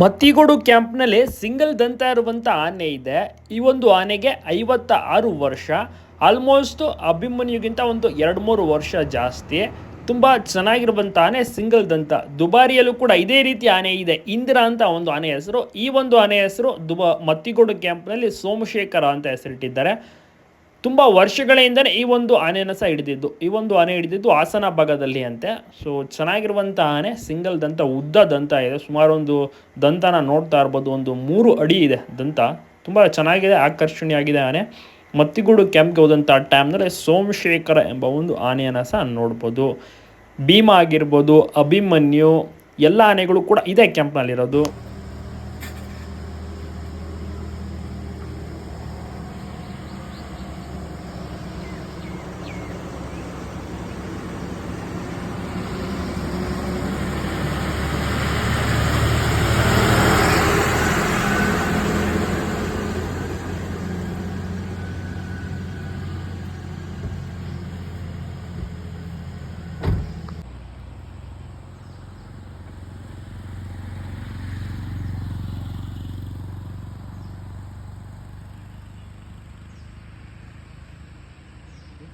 Mattigodu ಕ್ಯಾಂಪ್ನಲ್ಲಿ single ದಂತ ಇರುವಂಥ ಆನೆ ಇದೆ. ಈ ಒಂದು ಆನೆಗೆ ಐವತ್ತ ಆರು ವರ್ಷ ಆಲ್ಮೋಸ್ಟ್ ಅಭಿಮನ್ಯುಗಿಂತ ಒಂದು ಎರಡು ಮೂರು ವರ್ಷ ಜಾಸ್ತಿ. ತುಂಬ ಚೆನ್ನಾಗಿರುವಂಥ ಆನೆ, ಸಿಂಗಲ್ ದಂತ. ದುಬಾರಿಯಲ್ಲೂ ಕೂಡ ಇದೇ ರೀತಿ ಆನೆ ಇದೆ. ಇಂದಿರಾ ಅಂತ ಒಂದು ಆನೆ ಹೆಸರು. ಈ ಒಂದು ಆನೆ ಹೆಸರು ದುಬ ಮತ್ತಿಗೋಡು ಕ್ಯಾಂಪ್ನಲ್ಲಿ ಸೋಮಶೇಖರ ಅಂತ ಹೆಸರಿಟ್ಟಿದ್ದಾರೆ. ತುಂಬ ವರ್ಷಗಳ ಹಿಂದನೇ ಈ ಒಂದು ಆನೆಯನ್ನು ಸಹ ಹಿಡಿದಿದ್ದು, ಈ ಒಂದು ಆನೆ ಹಿಡಿದಿದ್ದು ಹಾಸನ ಭಾಗದಲ್ಲಿ ಅಂತೆ. ಸೊ ಚೆನ್ನಾಗಿರುವಂಥ ಆನೆ ಸಿಂಗಲ್ ದಂತ, ಉದ್ದ ದಂತ ಇದೆ. ಸುಮಾರು ಒಂದು ದಂತನ ನೋಡ್ತಾ ಇರ್ಬೋದು. ಒಂದು ಮೂರು ಅಡಿ ಇದೆ ದಂತ. ತುಂಬ ಚೆನ್ನಾಗಿದೆ, ಆಕರ್ಷಣೀಯವಾಗಿದೆ ಆನೆ. ಮತ್ತಿಗೂಡು ಕ್ಯಾಂಪ್ಗೆ ಹೋದಂಥ ಟೈಮ್ನಲ್ಲಿ ಸೋಮಶೇಖರ ಎಂಬ ಒಂದು ಆನೆಯನ್ನು ಸಹ ನೋಡ್ಬೋದು. ಭೀಮ ಆಗಿರ್ಬೋದು, ಅಭಿಮನ್ಯು, ಎಲ್ಲ ಆನೆಗಳು ಕೂಡ ಇದೇ ಕ್ಯಾಂಪ್ನಲ್ಲಿರೋದು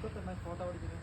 ഇപ്പത്തന്നെ ഫോട്ടോ പഠിക്കുന്നത്